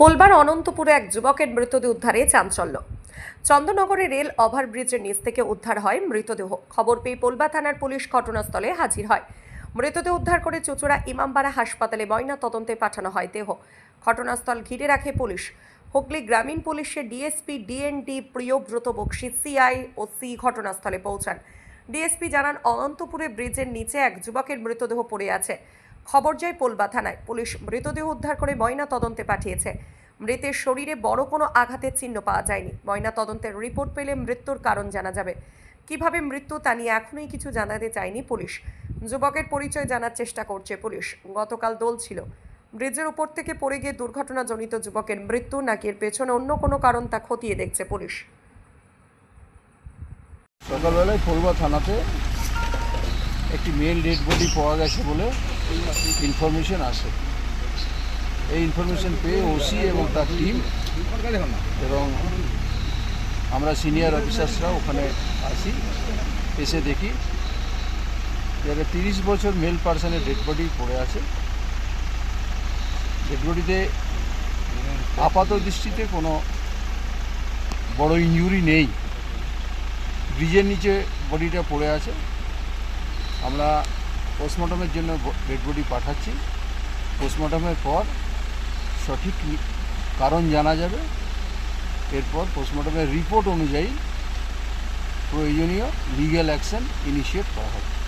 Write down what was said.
পোলবার অনন্তপুরে এক যুবকের মৃতদেহ উদ্ধারে চাঞ্চল্য। চন্দননগরে রেল ওভারব্রিজের নিচ থেকে উদ্ধার হয় মৃতদেহ। খবর পেয়ে পোলবা থানার পুলিশ ঘটনাস্থলে হাজির হয়। মৃতদেহ উদ্ধার করে চুচুড়া ইমামবাড়া হাসপাতালে ময়না তদন্তে পাঠানো হয় দেহ। ঘটনাস্থল ঘিরে রাখে পুলিশ। হুগলি গ্রামীণ পুলিশের DSP, DND Priyabrata Bakshi, CI ও সি ঘটনাস্থলে পৌঁছান। ডিএসপি জানান, অনন্তপুরে ব্রিজের নিচে এক যুবকের মৃতদেহ পড়ে আছে। খবর যায় পোলবা থানায়। পুলিশ মৃতদেহ উদ্ধার করে ময়না তদন্তে পাঠিয়েছে। মৃতের শরীরে বড় কোনো আঘাতের চিহ্ন পাওয়া যায়নি। ময়না তদন্তের রিপোর্ট পেলে মৃত্যুর কারণ জানা যাবে। কীভাবে মৃত্যু তা নিয়ে এখনোই কিছু জানাতে চায়নি পুলিশ। যুবকের পরিচয় জানার চেষ্টা করছে পুলিশ। গতকাল দোল ছিল। ব্রিজের উপর থেকে পড়ে গিয়ে দুর্ঘটনাজনিত যুবকের মৃত্যু নাকি এর পেছনে অন্য কোনো কারণ তা খতিয়ে দেখছে পুলিশ। সকালবেলায় ফলবা থানাতে একটি মেল ডেড বডি পাওয়া গেছে বলে ইনফরমেশন আসে। এই ইনফরমেশন পেয়ে ওসি এবং তার টিম এবং আমরা সিনিয়র অফিসার্সরা ওখানে আসি, এসে দেখি যাকে তিরিশ বছর মেল পার্সনের ডেড বডি পড়ে আছে। ডেড বডিতে আপাত দৃষ্টিতে কোনো বড় ইঞ্জুরি নেই। ব্রিজের নিচে বডিটা পড়ে আছে। আমরা পোস্টমর্টমের জন্য ডেড বডি পাঠাচ্ছি। পোস্টমর্টমের পর সঠিক কারণ জানা যাবে। এরপর পোস্টমর্টমের রিপোর্ট অনুযায়ী প্রয়োজনীয় লিগ্যাল অ্যাকশন ইনিশিয়েট করা হবে।